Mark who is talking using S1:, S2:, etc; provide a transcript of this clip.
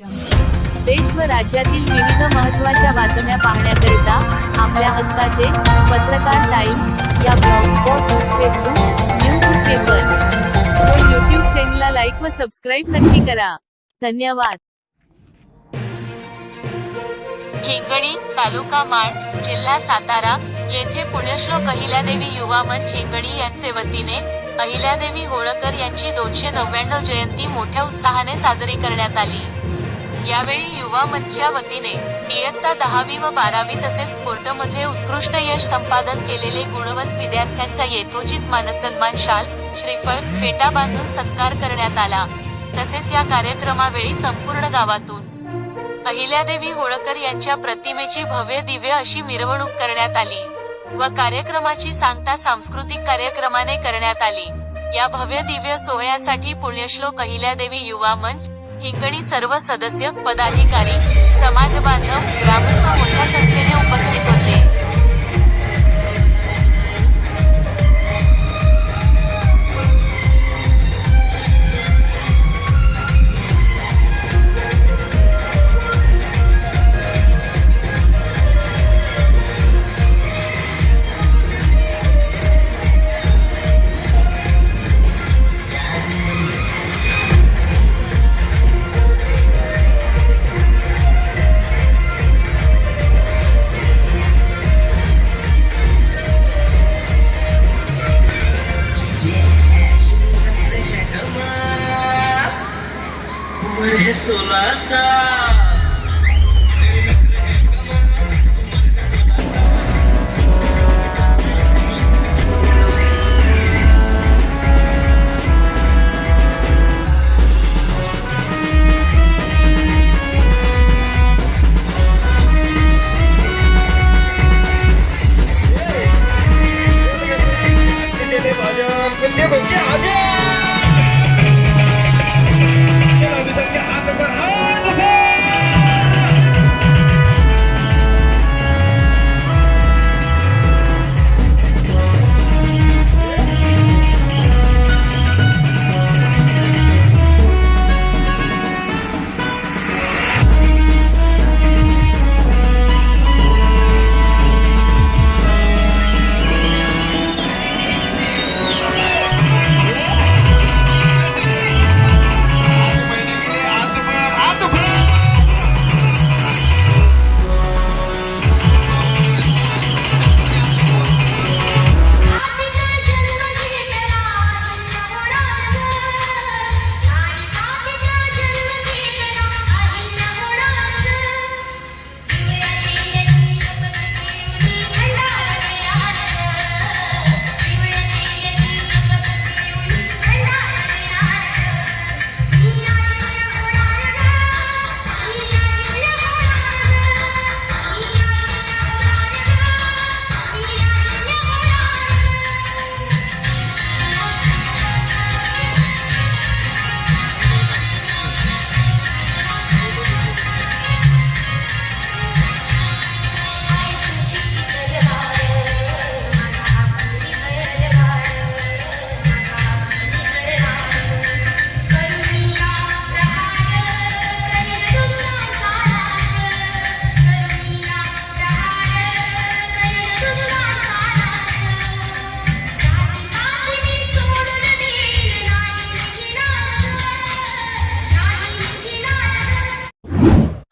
S1: देश व राज्यातील विविध महत्त्वाच्या बातम्या पाहण्याकरिता आपल्या हक्काचे पत्रकार टाइम्स या ब्लॉगस्पॉट फेसबुक न्यूज पेपर व यूट्यूब चॅनलला लाईक व सबस्क्राईब नक्की करा. धन्यवाद. हिंगणी तालुका माण जिल्हा सातारा येथे पुण्यश्लोक अहिल्यादेवी युवा मंच हिंगणी यांचे वतीने अहिल्यादेवी होळकर यांची दोनशे नव्याण्णव जयंती मोठ्या उत्साहाने साजरी करण्यात आली. यावेळी युवा मंचच्या वतीने इयत्ता दहावी व बारावी तसेच स्पोर्टमध्ये उत्कृष्ट यश संपादन केलेले गुणवंत विद्यार्थ्यांचा यथोचित मानसन्मान शाल श्रीफळ फेटा बांधून सत्कार करण्यात आला. तसेच या कार्यक्रमावेळी संपूर्ण गावातून अहिल्यादेवी होळकर यांच्या प्रतिमेची भव्य दिव्य अशी मिरवणूक करण्यात आली व कार्यक्रमाची सांगता सांस्कृतिक कार्यक्रमाने करण्यात आली. या भव्य दिव्य सोहळ्यासाठी पुण्यश्लोक अहिल्यादेवी युवा मंच हिंगणी सर्व सदस्य पदाधिकारी समाज बांधव ग्रामस्थ मोठ्या संख्येने उपस्थित होते.
S2: সোলাসা